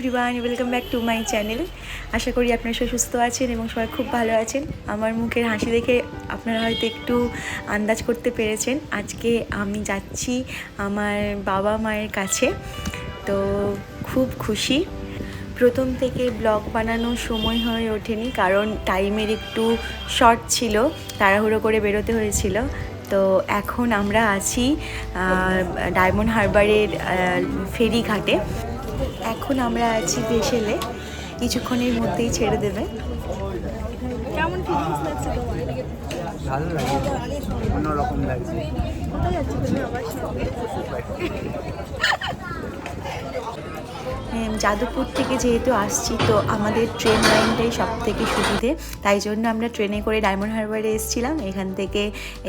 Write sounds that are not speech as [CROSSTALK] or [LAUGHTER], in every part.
Everyone welcome back to my channel আশা করি আপনারা সবাই সুস্থ আছেন এবং সবাই খুব ভালো আছেন। আমার মুখের হাসি দেখে আপনারা হয়তো একটু আন্দাজ করতে পেরেছেন। আজকে আমি যাচ্ছি আমার বাবা মায়ের কাছে। তো খুব খুশি। প্রথম থেকে ব্লগ বানানোর সময় হয়ে ওঠেনি, কারণ টাইমের একটু শর্ট ছিল, তাড়াহুড়ো করে বেরোতে হয়েছিল। তো এখন আমরা আছি ডায়মন্ড হারবারের ফেরি ঘাটে এখন আমরা আছি বেশেলে কিছুক্ষণের মধ্যেই ছেড়ে দেবে। কেমন ফিলিংস লাগছে তোমার? ভালো লাগছে। অন্যরকম লাগছে। কোথায় যাচ্ছি তুমি আমার সঙ্গে যাদবপুর থেকে যেহেতু আসছি, তো আমাদের ট্রেন লাইনটাই সব থেকে সুবিধে। তাই জন্য আমরা ট্রেনে করে ডায়মন্ড হারবারে এসেছিলাম। এখান থেকে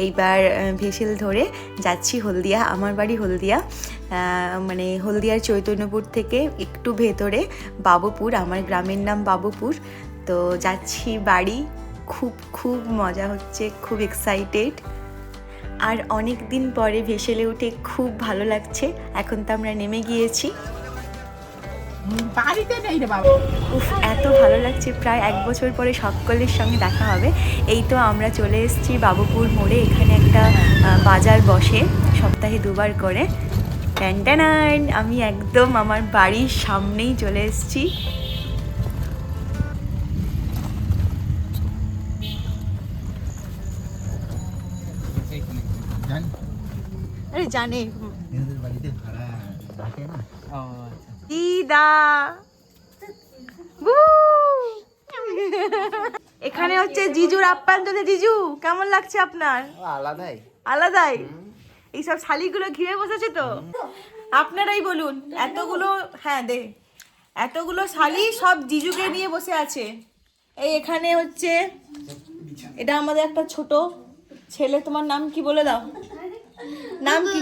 এইবার ভেসেল ধরে যাচ্ছি হলদিয়া, আমার বাড়ি হলদিয়া। মানে হলদিয়ার চৈতন্যপুর থেকে একটু ভেতরে বাবুপুর, আমার গ্রামের নাম বাবুপুর। তো যাচ্ছি বাড়ি, খুব খুব মজা হচ্ছে, খুব এক্সাইটেড আর অনেক দিন পরে ভেসেলে উঠে খুব ভালো লাগছে। এখন তো আমরা নেমে গিয়েছি। বাড়িতে নেই রে বাবা। উফ এত ভালো লাগছে। প্রায় এক বছর পরে সকলের সঙ্গে দেখা হবে। এই তো আমরা চলে এসেছি বাবুপুর মোড়ে। এখানে একটা বাজার বসে সপ্তাহে দুবার করে। ট্যান্টানান আমি একদম আমার বাড়ির সামনেই চলে এসেছি। জানি আরে জানে এদের বাড়িতে ভাড়া রাখে না ও দিদা বু! [LAUGHS] এখানে হচ্ছে জিজুর আপ্যায়ন চলছে জিজু কেমন লাগছে আপনার? আলাদাই। আলাদাই? এইসব শালিগুলো ঘিরে বসেছে তো? আপনারাই বলুন এতগুলো হ্যাঁ দে। এতগুলো শালি সব জিজুকে নিয়ে বসে আছে। এই এখানে হচ্ছে এটা আমাদের একটা ছোট ছেলে। তোমার নাম কি বলে দাও? নাম কি?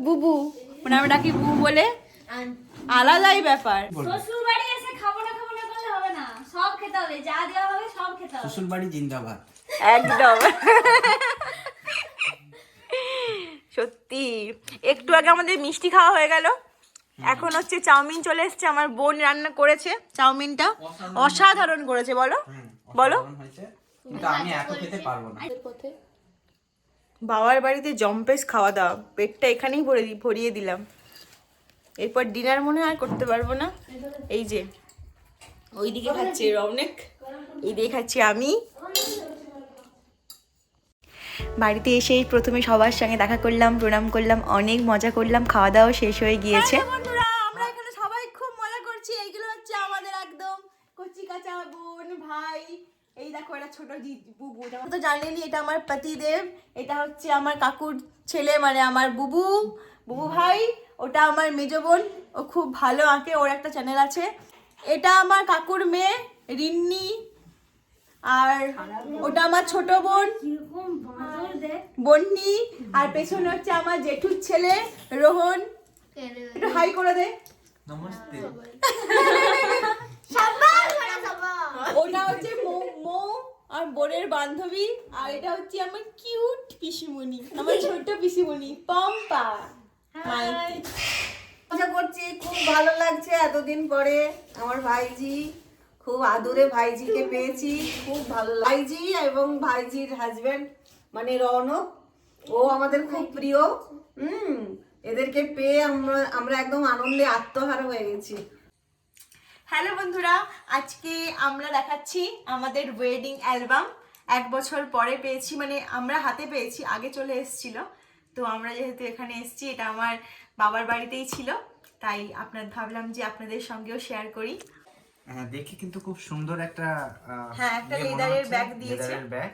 বুবু। মানে আমরা ডাকি বুবু বলে। আলাদাই ব্যাপার। শ্বশুর বাড়ি এসে খাব না খাব না করলে হবে না। সব খেতে হবে যা দেওয়া হবে সব খেতে হবে। শ্বশুর বাড়ি জিন্দাবাদ। একদম। সত্যি। একটু আগে আমাদের মিষ্টি খাওয়া হয়ে গেল। এখন হচ্ছে চাউমিন চলে এসেছে আমার বোন রান্না করেছে চাউমিনটা। অসাধারণ। করেছে বলো। বলো। কিন্তু আমি এত খেতে পারব না। বাবার বাড়িতে জম্পেস খাওয়া দাওয়া। পেটটা এখানেই ভরে ভরিয়ে দিলাম। এরপর ডিনার মনে হয় আর করতে পারব না। এই যে ওইদিকে খাচ্ছে রৌনক এইদিকে খাচ্ছি আমি। বাড়িতে এসেই প্রথমে সবার সঙ্গে দেখা করলাম প্রণাম করলাম অনেক মজা করলাম খাওয়া দাওয়া শেষ হয়ে গিয়েছে। আমরা এখানে সবাই খুব মজা করছি। এইগুলো হচ্ছে আমাদের একদম কচি কাঁচা বোন ভাই। এই দেখো এটা ছোট বুবু। তো এটা আমার পতিদেব। এটা হচ্ছে আমার কাকুর ছেলে মানে আমার বুবু। বুবু ভাই ওটা আমার মেজো বোন ও খুব ভালো আঁকে ওর একটা চ্যানেল আছে। এটা আমার কাকুর মেয়ে রিন্নি। আর ওটা আমার ছোট বোন বন্নি। আর পেছনে হচ্ছে আমার জেঠুর ছেলে রোহন। একটু হাই করে দে। নমস্তে। ওটা হচ্ছে মৌ মৌ আর বোনের বান্ধবী। আর এটা হচ্ছে আমার কিউট পিসিমণি আমার ছোট পিসিমণি পম্পা। মজা করছি খুব ভালো লাগছে এতদিন পরে আমার ভাইজি খুব আদরে ভাইজিকে পেয়েছি খুব ভালো ভাইজি এবং ভাইজির হাজবেন্ড মানে রৌনক ও আমাদের খুব প্রিয়। হুম এদেরকে পেয়ে আমরা আমরা একদম আনন্দে আত্মহারা হয়ে গেছি। হ্যালো বন্ধুরা আজকে আমরা দেখাচ্ছি আমাদের ওয়েডিং অ্যালবাম এক বছর পরে পেয়েছি মানে আমরা হাতে পেয়েছি আগে চলে এসেছিল। তো আমরা যেহেতু এখানে এসেছি এটা আমার বাবার বাড়িতেই ছিল তাই আপনার ভাবলাম যে আপনাদের সঙ্গেও শেয়ার করি। হ্যাঁ দেখি কিন্তু খুব সুন্দর একটা হ্যাঁ, একটা লেদারের ব্যাগ leather-এর দিয়েছে। লেদারের ব্যাগ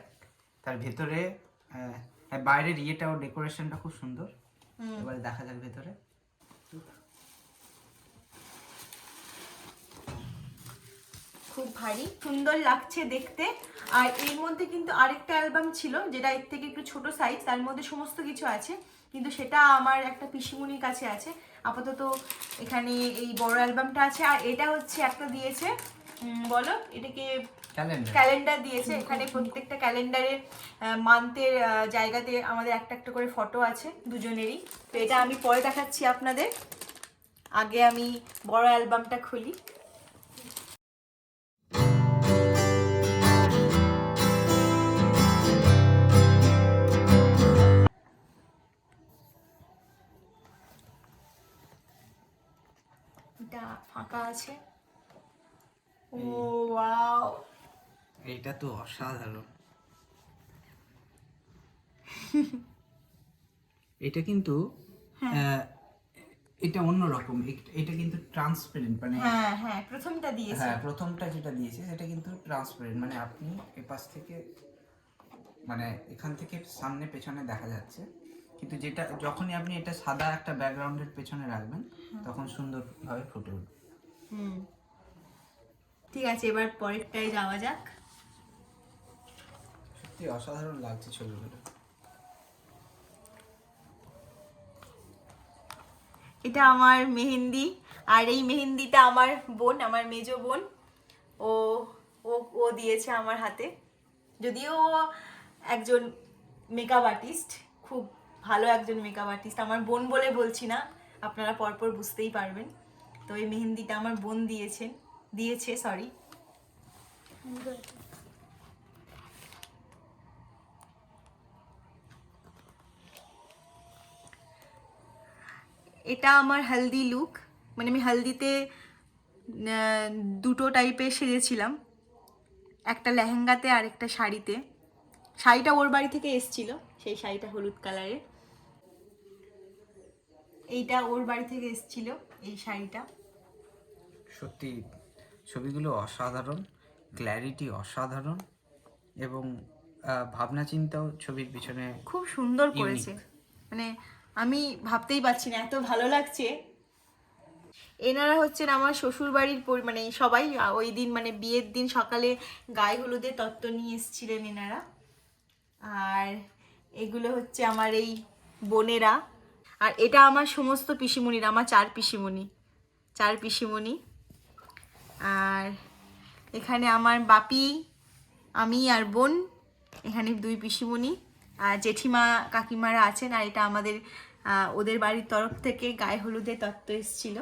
তার ভেতরে হ্যাঁ বাইরের ইয়েটাও ডেকোরেশনটা খুব সুন্দর। এবারে দেখা যাক ভেতরে। খুব ভারী সুন্দর লাগছে দেখতে। আর এর মধ্যে কিন্তু আরেকটা অ্যালবাম ছিল যেটা এর থেকে একটু ছোট সাইজ তার মধ্যে সমস্ত কিছু আছে। কিন্তু সেটা আমার একটা পিসিমুনির কাছে আছে। আপাতত এখানে এই বড় অ্যালবামটা আছে। আর এটা হচ্ছে একটা দিয়েছে বলো এটাকে ক্যালেন্ডার ক্যালেন্ডার দিয়েছে। এখানে প্রত্যেকটা ক্যালেন্ডারের মান্থের জায়গাতে আমাদের একটা একটা করে ফটো আছে দুজনেরই। তো এটা আমি পরে দেখাচ্ছি আপনাদের। আগে আমি বড় অ্যালবামটা খুলি। আছে। ও ওয়াও। এইটা তো অসাধারণ। এটা কিন্তু এটা অন্যরকম এট- এটা কিন্তু ট্রান্সপারেন্ট মানে হ্যাঁ হ্যাঁ প্রথমটা দিয়েছে। হ্যাঁ প্রথমটা যেটা দিয়েছে সেটা কিন্তু ট্রান্সপারেন্ট মানে আপনি এপাশ থেকে মানে এখান থেকে সামনে পেছনে দেখা যাচ্ছে। কিন্তু যেটা যখনই আপনি এটা সাদা একটা ব্যাকগ্রাউন্ডের পেছনে রাখবেন তখন সুন্দরভাবে ফুটে উঠবে। হুম। ঠিক আছে এবার পরেরটাই যাওয়া যাক। সত্যি অসাধারণ লাগছে ছবিগুলো। এটা আমার মেহেন্দি আর এই মেহেন্দিটা আমার বোন আমার মেজো বোন। ও ও ও দিয়েছে আমার হাতে। যদিও একজন মেকআপ আর্টিস্ট খুব ভালো একজন মেকআপ আর্টিস্ট আমার বোন বলে বলছি না আপনারা পরপর বুঝতেই পারবেন। তো এই মেহেন্দিটা আমার বোন দিয়েছে দিয়েছে সরি এটা আমার হালদি লুক মানে আমি হালদিতে দুটো টাইপের সেজেছিলাম। একটা লেহেঙ্গাতে আর একটা শাড়িতে। শাড়িটা ওর বাড়ি থেকে এসছিল, সেই শাড়িটা হলুদ কালারের। এইটা ওর বাড়ি থেকে এসছিল, এই শাড়িটা। সত্যি ছবিগুলো অসাধারণ ক্ল্যারিটি অসাধারণ এবং ভাবনা চিন্তাও ছবির পিছনে খুব সুন্দর করেছে। মানে আমি ভাবতেই পারছি না এত ভালো লাগছে। এনারা হচ্ছেন আমার শ্বশুর বাড়ির পরি- মানে সবাই ওই দিন মানে বিয়ের দিন সকালে গায়ে হলুদের তত্ত্ব নিয়ে এসেছিলেন এনারা। আর এগুলো হচ্ছে আমার এই বোনেরা। আর এটা আমার সমস্ত পিসিমণিরা আমার চার পিসিমণি চার পিসিমণি। আর এখানে আমার বাপি আমি আর বোন এখানে দুই পিসিমণি আর জেঠিমা কাকিমারা আছেন আর এটা আমাদের ওদের বাড়ির তরফ থেকে গায়ে হলুদের তত্ত্ব এসেছিল।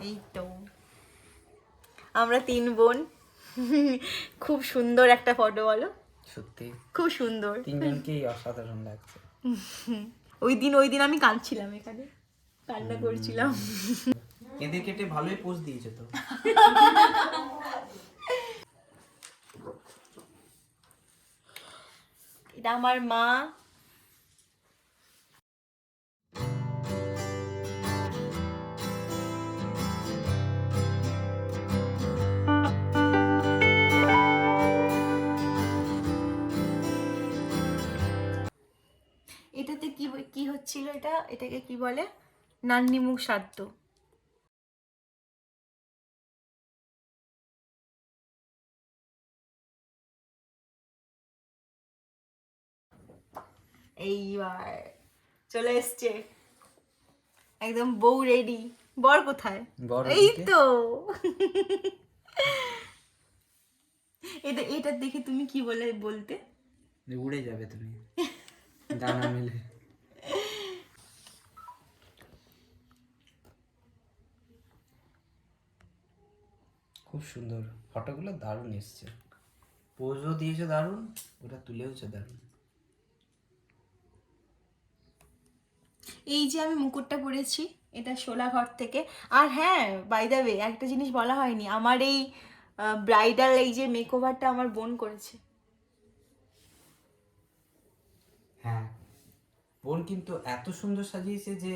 এই তো। আমরা তিন বোন। [LAUGHS] খুব সুন্দর একটা ফটো বলো। সত্যি। খুব সুন্দর। তিনজনকেই অসাধারণ লাগছে। [LAUGHS] ওই দিন ওই দিন আমি কাঁদছিলাম এখানে। কান্না করছিলাম। কেঁদে কেটে ভালোই পোজ দিয়েছে তো। এটা আমার মা। এটাতে কি কি হচ্ছিল এটা? এটাকে কি বলে? নান্নি মুখ সাধ্য এইবার চলে এসছে। একদম বউ রেডি বর কোথায়? এই তো। এটা এটা দেখে তুমি কি বলে বলতে? উড়ে যাবে তুমি। ডানা মিলে। খুব সুন্দর। ফটোগুলো দারুণ এসছে। পোজও দিয়েছে দারুণ ওটা তুলেওছে দারুণ। এই যে আমি মুকুটটা পরেছি এটা শোলাঘর থেকে। আর হ্যাঁ বাই দ্য ওয়ে একটা জিনিস বলা হয়নি আমার এই ব্রাইডাল এই যে মেকওভারটা আমার বোন করেছে। হ্যাঁ। বোন কিন্তু এত সুন্দর সাজিয়েছে যে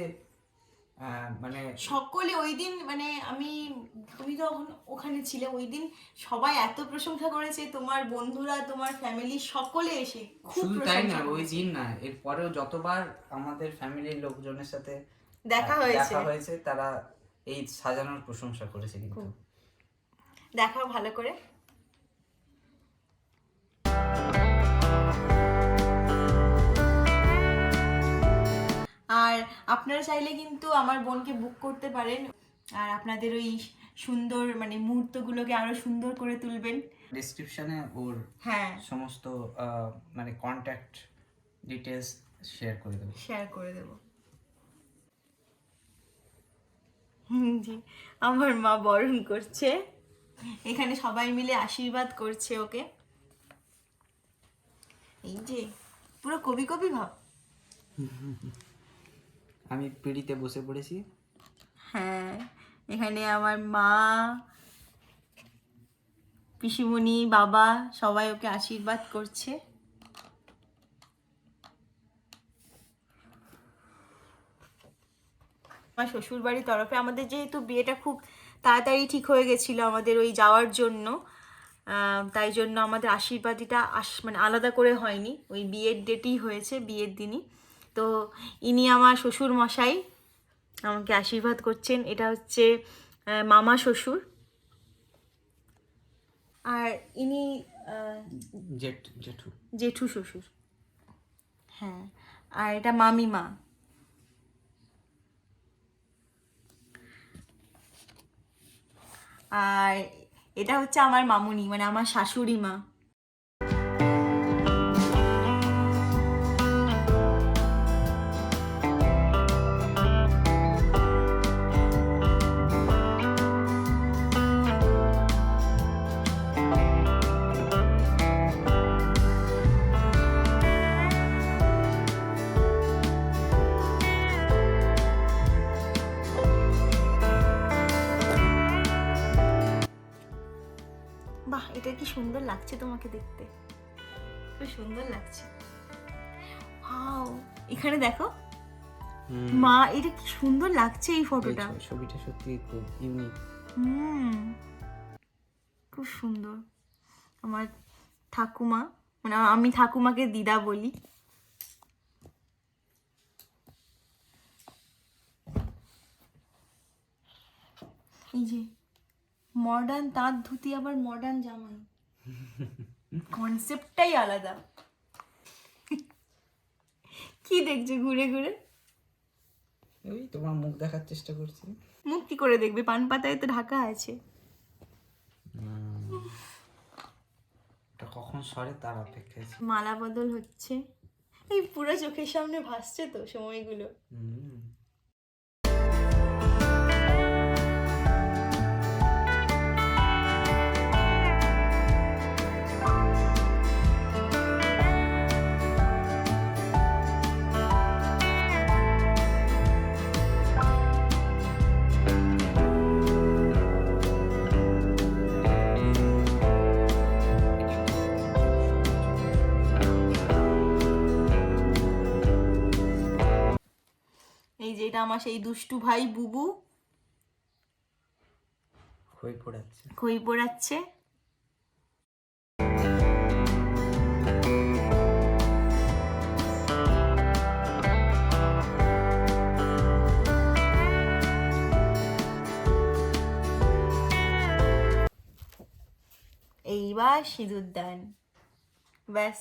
মানে সকলে ওই দিন মানে আমি তুমি যখন ওখানে ছিলে ওই দিন সবাই এত প্রশংসা করেছে তোমার বন্ধুরা তোমার ফ্যামিলি সকলে এসে খুব শুধু তাই না ওই দিন না এরপরেও যতবার আমাদের ফ্যামিলির লোকজনের সাথে দেখা হয়েছে দেখা হয়েছে। তারা এই সাজানোর প্রশংসা করেছে কিন্তু। দেখাও ভালো করে। আর আপনারা চাইলে কিন্তু আমার বোনকে বুক করতে পারেন। আর আপনাদের ওই সুন্দর মানে মুহূর্তগুলোকে আরও সুন্দর করে তুলবেন। ডিসক্রিপশনে ওর হ্যাঁ। সমস্ত মানে কন্ট্যাক্ট ডিটেলস শেয়ার করে দেবো। শেয়ার করে দেব। জি। আমার মা বরণ করছে। এখানে সবাই মিলে আশীর্বাদ করছে ওকে। এই যে পুরো কবি কবি ভাব। [LAUGHS] আমি পিড়িতে বসে পড়েছি। হ্যাঁ এখানে আমার মা, পিসিমণি, বাবা সবাই ওকে আশীর্বাদ করছে। আমার শ্বশুর বাড়ির তরফে আমাদের যেহেতু বিয়েটা খুব তাড়াতাড়ি ঠিক হয়ে গেছিল আমাদের ওই যাওয়ার জন্য তাই জন্য আমাদের আশীর্বাদীটা আস মানে আলাদা করে হয়নি। ওই বিয়ের ডেটেই হয়েছে, বিয়ের দিনই। তো ইনি আমার শ্বশুর মশাই আমাকে আশীর্বাদ করছেন। এটা হচ্ছে মামা শ্বশুর। আর ইনি জেঠু। জেঠু শ্বশুর। হ্যাঁ আর এটা মামিমা। আর এটা হচ্ছে আমার মামুনি মানে আমার শাশুড়ি মা। সুন্দর লাগছে তোমাকে দেখতে। খুব সুন্দর লাগছে। ওয়াও এখানে দেখো। মা এটা কি সুন্দর লাগছে এই ফটোটা ছবিটা সত্যি খুব ইউনিক হুম খুব সুন্দর। আমার ঠাকুমা মানে আমি ঠাকুমাকে দিদা বলি। এই যে মডার্ন তাঁত ধুতি আবার মডার্ন জামাই। [LAUGHS] কনসেপ্টটাই আলাদা। [LAUGHS] কি দেখছ ঘুরে ঘুরে? ওই তোমার মুখ দেখার চেষ্টা করছি। মুখ কি করে দেখবে? পান পাতায় তো ঢাকা আছে। এটা কখন সরে? তার অপেক্ষায় মালা বদল হচ্ছে। এই পুরো চোখের সামনে ভাসছে তো সময়গুলো। হুম। এটা আমার সেই দুষ্টু ভাই বুবু। খই পড়াচ্ছে। খই পোড়াচ্ছে। এইবার সিঁদুর দান। ব্যাস।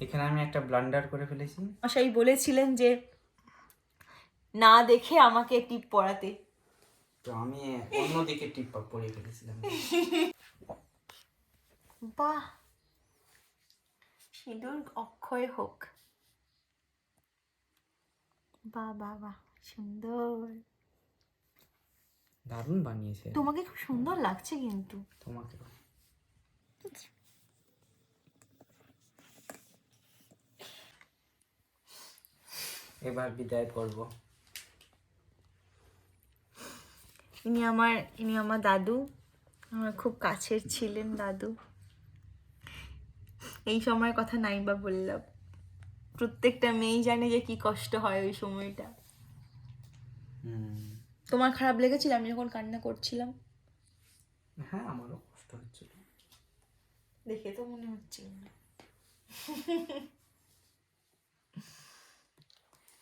এখানে আমি একটা ব্লান্ডার করে ফেলেছি। মশাই বলেছিলেন যে না দেখে আমাকে টিপ পড়াতে। তো আমি অন্যদিকে টিপ পরিয়ে ফেলেছিলাম। বাহ। সিঁদুর অক্ষয় হোক। বাহ বাহ বাহ সুন্দর। দারুণ বানিয়েছে। তোমাকে খুব সুন্দর লাগছে কিন্তু। তোমাকে। এবার বিদায় করব। ইনি আমার ইনি আমার দাদু। আমার খুব কাছের ছিলেন দাদু। এই সময়ের কথা নাই বা বললাম। প্রত্যেকটা মেয়েই জানে যে কি কষ্ট হয় ওই সময়টা। হুম। তোমার খারাপ লেগেছিল? আমি যখন কান্না করছিলাম। হ্যাঁ আমারও কষ্ট হচ্ছিল। দেখে তো মনে হচ্ছিল না।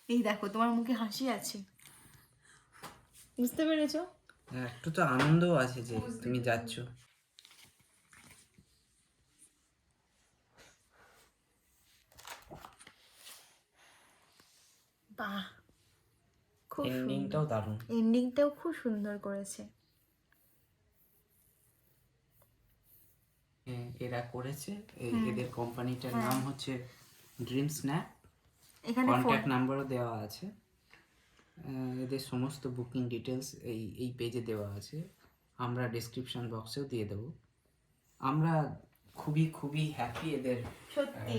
এই দেখো তোমার মুখে হাসি আছে। বুঝতে পেরেছ? একটু তো আনন্দ আছে যে তুমি যাচ্ছ। বাহ খুব এন্ডিংটাও দারুণ। এন্ডিংটাও খুব সুন্দর করেছে। হ্যাঁ, এরা করেছে। এদের কোম্পানিটার নাম হচ্ছে ড্রিম স্ন্যাপ এখানে কন্ট্যাক্ট নাম্বারও দেওয়া আছে। এদের সমস্ত বুকিং ডিটেলস এই এই পেজে দেওয়া আছে। আমরা ডেসক্রিপশন বক্সেও দিয়ে দেবো। আমরা খুবই খুবই হ্যাপি এদের সত্যি।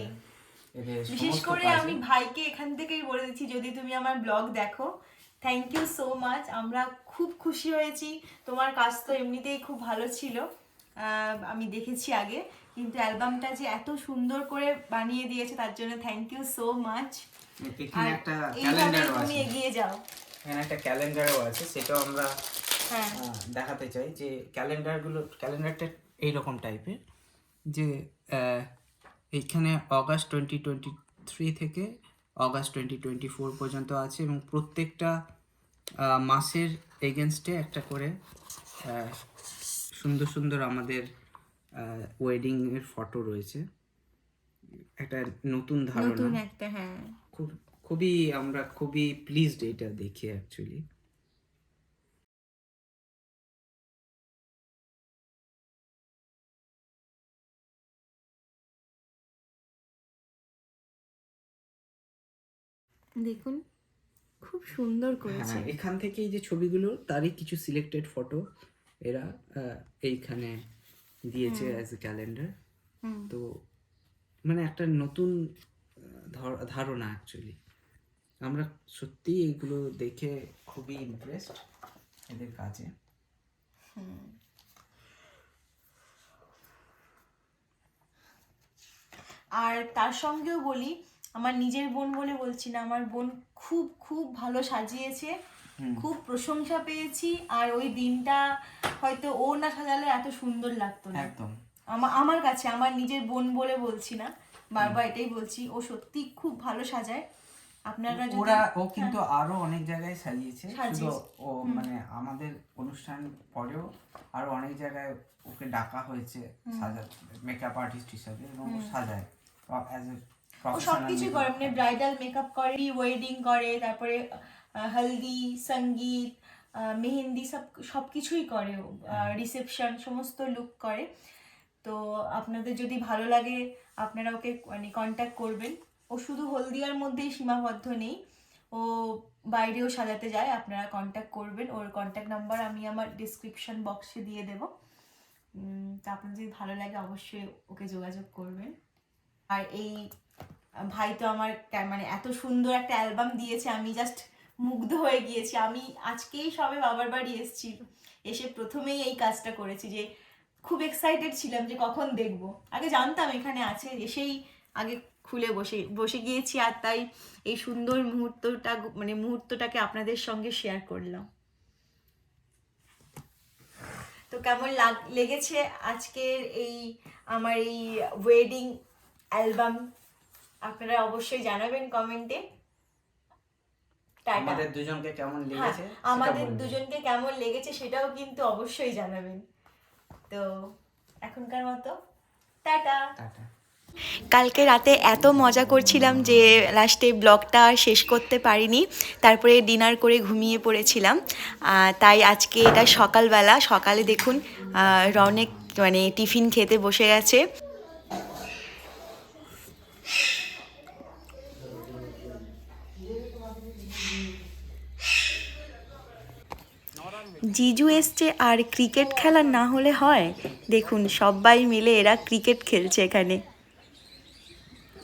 বিশেষ করে আমি ভাইকে এখান থেকেই বলে দিচ্ছি যদি তুমি আমার ব্লগ দেখো থ্যাংক ইউ সো মাচ আমরা খুব খুশি হয়েছি। তোমার কাজ তো এমনিতেই খুব ভালো ছিল। আমি দেখেছি আগে। কিন্তু অ্যালবামটা যে এত সুন্দর করে বানিয়ে দিয়েছে তার জন্য থ্যাংক ইউ সো মাচ এখানে একটা ক্যালেন্ডারও তুমি এগিয়ে যাও। এখানে একটা ক্যালেন্ডারও আছে সেটাও আমরা হ্যাঁ। দেখাতে চাই যে ক্যালেন্ডারগুলো ক্যালেন্ডারটা এইরকম টাইপের যে এইখানে অগাস্ট টোয়েন্টি টোয়েন্টি থ্রি থেকে অগাস্ট টোয়েন্টি টোয়েন্টি ফোর পর্যন্ত আছে এবং প্রত্যেকটা মাসের এগেনস্টে একটা করে সুন্দর সুন্দর আমাদের ওয়েডিং এর ফটো রয়েছে। একটা নতুন ধারণা। নতুন একটা হ্যাঁ। খুব খুবই আমরা খুবই প্লিজড এটা দেখে অ্যাকচুয়ালি দেখুন খুব সুন্দর করেছে। হ্যাঁ এখান থেকে এই যে ছবিগুলো তারই কিছু সিলেক্টেড ফটো এরা এইখানে দিয়েছে অ্যাজ এ ক্যালেন্ডার তো মানে একটা নতুন ধারণা অ্যাকচুয়ালি আমরা সত্যিই এগুলো দেখে খুবই ইমপ্রেসড এদের কাজে। আর তার সঙ্গেও বলি আমার নিজের বোন বলে বলছি না আমার বোন খুব খুব ভালো সাজিয়েছে। খুব প্রশংসা পেয়েছি আর ওই দিনটা হয়তো ও না সাজালে এত সুন্দর লাগতো না। একদম। আমার কাছে আমার নিজের বোন বলে বলছি না বারবার এটাই বলছি ও সত্যি খুব ভালো সাজায়। আপনারা ওরা ও কিন্তু আরও অনেক জায়গায় সাজিয়েছে শুধু ও মানে আমাদের অনুষ্ঠান পরেও আরও অনেক জায়গায় ওকে ডাকা হয়েছে সাজা মেকআপ আর্টিস্ট হিসাবে এবং ও সাজায় অ্যাজ এ ও সবকিছু করে মানে ব্রাইডাল মেকআপ করে ওয়েডিং করে তারপরে হলদি সংগীত মেহেন্দি সব সব কিছুই করে রিসেপশন সমস্ত লুক করে। তো আপনাদের যদি ভালো লাগে আপনারা ওকে মানে কন্ট্যাক্ট করবেন। ও শুধু হলদিয়ার মধ্যেই সীমাবদ্ধ নেই। ও বাইরেও সাজাতে যায় আপনারা কন্ট্যাক্ট করবেন। ওর কন্ট্যাক্ট নাম্বার আমি আমার ডিসক্রিপশন বক্সে দিয়ে দেবো। তা তো আপনার যদি ভালো লাগে অবশ্যই ওকে যোগাযোগ করবেন। আর এই ভাই তো আমার মানে এত সুন্দর একটা অ্যালবাম দিয়েছে আমি জাস্ট মুগ্ধ হয়ে গিয়েছি। আমি আজকেই সবে বাবার বাড়ি এসেছি। এসে প্রথমেই এই কাজটা করেছি যে খুব এক্সাইটেড ছিলাম যে কখন দেখব। আগে জানতাম এখানে আছে, এসেই আগে খুলে বসে বসে গিয়েছি আর তাই এই সুন্দর মুহূর্তটা মানে মুহূর্তটাকে আপনাদের সঙ্গে শেয়ার করলাম। তো কেমন লাগ, লেগেছে আজকের এই, আমার এই ওয়েডিং অ্যালবাম আপনারা অবশ্যই জানাবেন কমেন্টে আমাদের দুজনকে কেমন হ্যাঁ, লেগেছে আমাদের দুজনকে কেমন লেগেছে সেটাও কিন্তু অবশ্যই জানাবেন। তো এখনকার মতো টাটা। টাটা। কালকে রাতে এত মজা করছিলাম যে লাস্টে ব্লগটা আর শেষ করতে পারিনি তারপরে ডিনার করে ঘুমিয়ে পড়েছিলাম। তাই আজকে এটা সকালবেলা সকালে দেখুন আহ, রনেক মানে টিফিন খেতে বসে গেছে। জিজু এসছে আর ক্রিকেট খেলা না হলে হয়। দেখুন সবাই মিলে এরা ক্রিকেট খেলছে এখানে।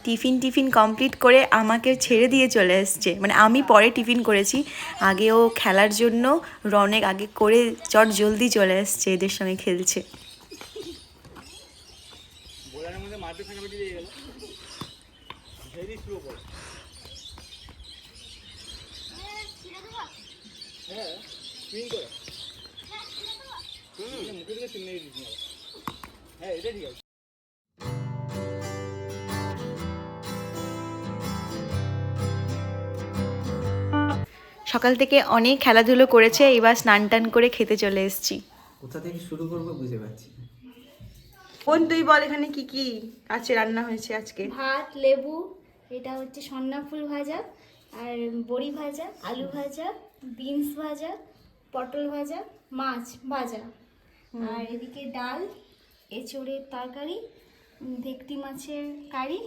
টিফিন টিফিন কমপ্লিট করে আমাকে ছেড়ে দিয়ে চলে এসছে। মানে আমি পরে টিফিন করেছি। আগে ও খেলার জন্য রনেক আগে করে চট জলদি চলে এসছে, এদের সঙ্গে খেলছে। সকাল থেকে অনেক খেলাধুলো করেছে এবার স্নান টান করে খেতে চলে এসেছি। কোথা থেকে শুরু করব বুঝে পাচ্ছি না। বোন তুই বল এখানে কি কি আছে রান্না হয়েছে আজকে? ভাত লেবু এটা হচ্ছে সন্না ফুল ভাজা আর বড়ি ভাজা আলু ভাজা বিনস ভাজা পটল ভাজা মাছ ভাজা। আর এদিকে ডাল এঁচড়ের তরকারি ভেটকি মাছের কারি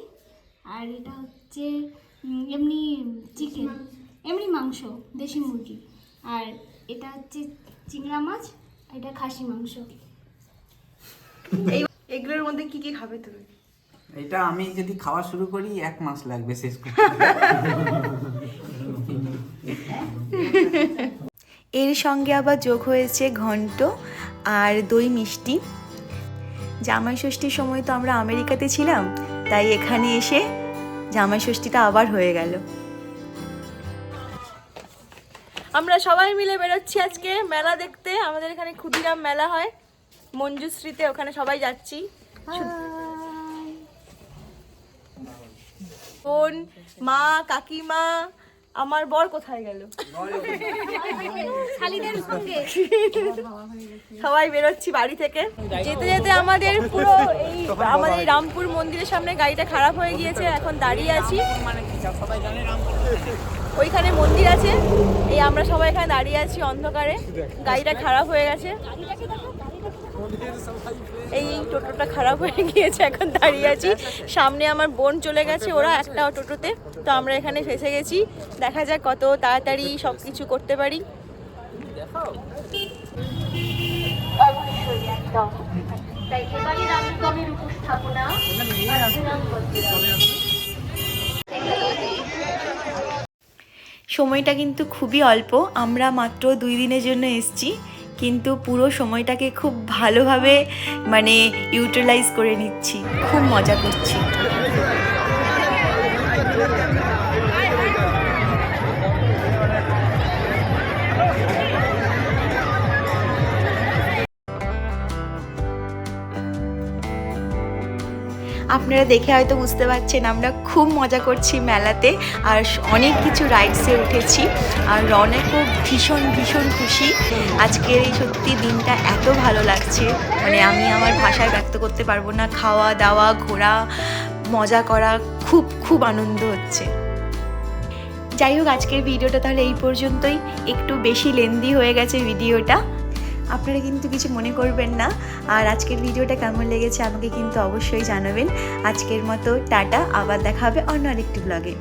আর এটা হচ্ছে এমনি চিকেন এমনি মাংস দেশি মুরগি। আর এটা হচ্ছে চিংড়া মাছ আর এটা খাসি মাংস। এই এগুলোর মধ্যে কি কি খাবে তুমি? এটা আমি যদি খাওয়া শুরু করি এক মাস লাগবে শেষ করতে। এর সঙ্গে আবার যোগ হয়েছে ঘন্ট আর দই মিষ্টি। জামাই ষষ্ঠীর সময় তো আমরা আমেরিকাতে ছিলাম তাই এখানে এসে জামাই ষষ্ঠীটা আবার হয়ে গেল। আমরা সবাই মিলে বেরোচ্ছি আজকে মেলা দেখতে। আমাদের এখানে ক্ষুদিরাম মেলা হয়। মঞ্জুশ্রীতে ওখানে সবাই যাচ্ছি। বোন মা কাকিমা আমার বর কোথায় গেল? সবাই বেরোচ্ছি বাড়ি থেকে। যেতে যেতে আমাদের পুরো এই আমাদের রামপুর মন্দিরের সামনে গাড়িটা খারাপ হয়ে গিয়েছে এখন দাঁড়িয়ে আছি। ওইখানে মন্দির আছে। এই আমরা সবাই এখানে দাঁড়িয়ে আছি অন্ধকারে। গাড়িটা খারাপ হয়ে গেছে। এই টোটোটা খারাপ হয়ে গিয়েছে, এখন দাঁড়িয়ে আছি। সামনে আমার বোন চলে গেছে, ওরা একটা টোটোতে। তো আমরা এখানে ফেসে গেছি। দেখা যাক কত তাড়াতাড়ি সব কিছু করতে পারি। সময়টা কিন্তু খুবই অল্প। আমরা মাত্র দুই দিনের জন্য এসছি। কিন্তু পুরো সময়টাকে খুব ভালোভাবে মানে ইউটিলাইজ করে নিচ্ছি খুব মজা করছি। আপনারা দেখে হয়তো বুঝতে পারছেন, আমরা খুব মজা করছি মেলাতে আর অনেক কিছু রাইডসে উঠেছি। আর রনেকও ভীষণ ভীষণ খুশি। আজকের এই সত্যি দিনটা এত ভালো লাগছে। মানে আমি আমার ভাষায় ব্যক্ত করতে পারব না। খাওয়া, দাওয়া, ঘোরা, মজা করা খুব খুব আনন্দ হচ্ছে। যাই হোক, আজকের ভিডিওটা তাহলে এই পর্যন্তই। একটু বেশি লেন্দি হয়ে গেছে ভিডিওটা। আপনারা কিন্তু কিছু মনে করবেন না। আর আজকের ভিডিওটা কেমন লেগেছে আমাকে কিন্তু অবশ্যই জানাবেন। আজকের মতো টাটা, আবার দেখা হবে অন্য আরেকটি ব্লগে